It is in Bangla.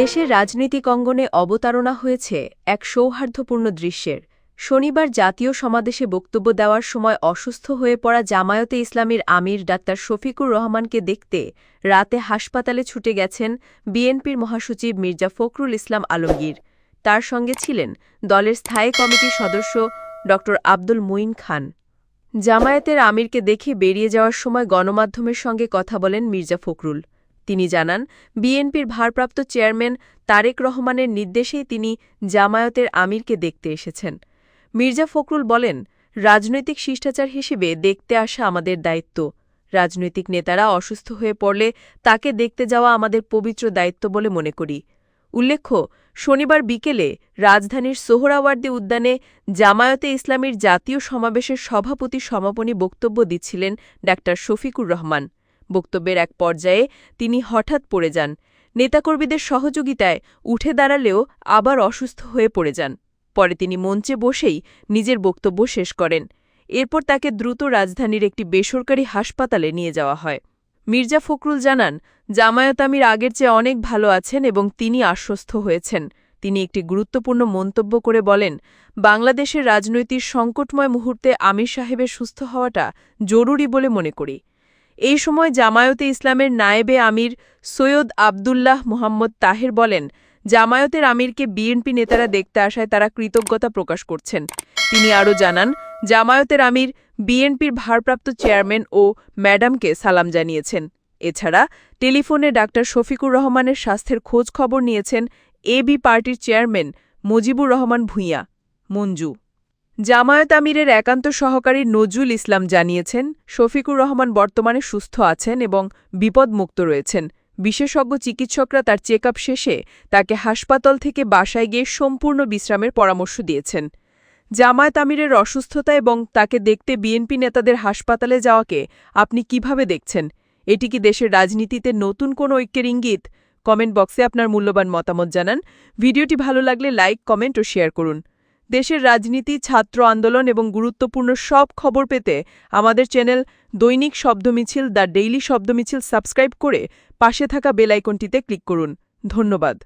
দেশের রাজনৈতিক অঙ্গনে অবতারণা হয়েছে এক সৌহার্দ্যপূর্ণ দৃশ্যের। শনিবার জাতীয় সমাবেশে বক্তব্য দেওয়ার সময় অসুস্থ হয়ে পড়া জামায়াতে ইসলামীর আমির ডাক্তার শফিকুর রহমানকে দেখতে রাতে হাসপাতালে ছুটে গেছেন বিএনপির মহাসচিব মির্জা ফখরুল ইসলাম আলমগীর। তার সঙ্গে ছিলেন দলের স্থায়ী কমিটির সদস্য ড. আব্দুল মুইন খান। জামায়াতের আমিরকে দেখে বেরিয়ে যাওয়ার সময় গণমাধ্যমের সঙ্গে কথা বলেন মির্জা ফখরুল। তিনি জানান, বিএনপির ভারপ্রাপ্ত চেয়ারম্যান তারেক রহমানের নির্দেশেই তিনি জামায়াতের আমিরকে দেখতে এসেছেন। মির্জা ফখরুল বলেন, রাজনৈতিক শিষ্টাচার হিসেবে দেখতে আসা আমাদের দায়িত্ব। রাজনৈতিক নেতারা অসুস্থ হয়ে পড়লে তাকে দেখতে যাওয়া আমাদের পবিত্র দায়িত্ব বলে মনে করি। উল্লেখ্য, শনিবার বিকেলে রাজধানীর সোহরাওয়ার্দী উদ্যানে জামায়াতে ইসলামীর জাতীয় সমাবেশের সভাপতি সমাপনী বক্তব্য দিচ্ছিলেন ডা শফিকুর রহমান। বক্তব্যের এক পর্যায়ে তিনি হঠাৎ পড়ে যান। নেতাকর্মীদের সহযোগিতায় উঠে দাঁড়ালেও আবার অসুস্থ হয়ে পড়ে যান। পরে তিনি মঞ্চে বসেই নিজের বক্তব্য শেষ করেন। এরপর তাকে দ্রুত রাজধানীর একটি বেসরকারি হাসপাতালে নিয়ে যাওয়া হয়। মির্জা ফখরুল জানান, জামায়াত আমির আগের চেয়ে অনেক ভালো আছেন এবং তিনি আশ্বস্ত হয়েছেন। তিনি একটি গুরুত্বপূর্ণ মন্তব্য করে বলেন, বাংলাদেশের রাজনৈতিক সংকটময় মুহূর্তে আমির সাহেবের সুস্থ হওয়াটা জরুরি বলে মনে করি। এই সময় জামায়াতে ইসলামের নায়েবে আমির সৈয়দ আবদুল্লাহ মোহাম্মদ তাহের বলেন, জামায়াতের আমিরকে বিএনপি নেতারা দেখতে আসায় তারা কৃতজ্ঞতা প্রকাশ করছেন। তিনি আরও জানান, জামায়াতের আমির বিএনপির ভারপ্রাপ্ত চেয়ারম্যান ও ম্যাডামকে সালাম জানিয়েছেন। এছাড়া টেলিফোনে ডাক্তার শফিকুর রহমানের স্বাস্থ্যের খোঁজ খবর নিয়েছেন এবি পার্টির চেয়ারম্যান মুজিবুর রহমান ভূঁইয়া। মঞ্জু জামায়াত আমিরের একান্ত সহকারী নজরুল ইসলাম জানিয়েছেন, শফিকুর রহমান বর্তমানে সুস্থ আছেন এবং বিপদমুক্ত রয়েছেন। বিশেষজ্ঞ চিকিৎসকরা তার চেক শেষে তাকে হাসপাতাল থেকে বাসায় গিয়ে সম্পূর্ণ বিশ্রামের পরামর্শ দিয়েছেন। জামায়াত আমিরের অসুস্থতা এবং তাকে দেখতে বিএনপি নেতাদের হাসপাতালে যাওয়াকে আপনি কীভাবে দেখছেন? এটি কি দেশের রাজনীতিতে নতুন কোনো ঐক্যের ইঙ্গিত? কমেন্ট বক্সে আপনার মূল্যবান মতামত জানান। ভিডিওটি ভালো লাগলে লাইক, কমেন্ট ও শেয়ার করুন। দেশের রাজনীতি, ছাত্র আন্দোলন এবং গুরুত্বপূর্ণ সব খবর পেতে আমাদের channel Dainik Shabdamichhil, the daily Shabdamichhil subscribe করে পাশে থাকা বেলাইকনটিতে ক্লিক করুন। ধন্যবাদ।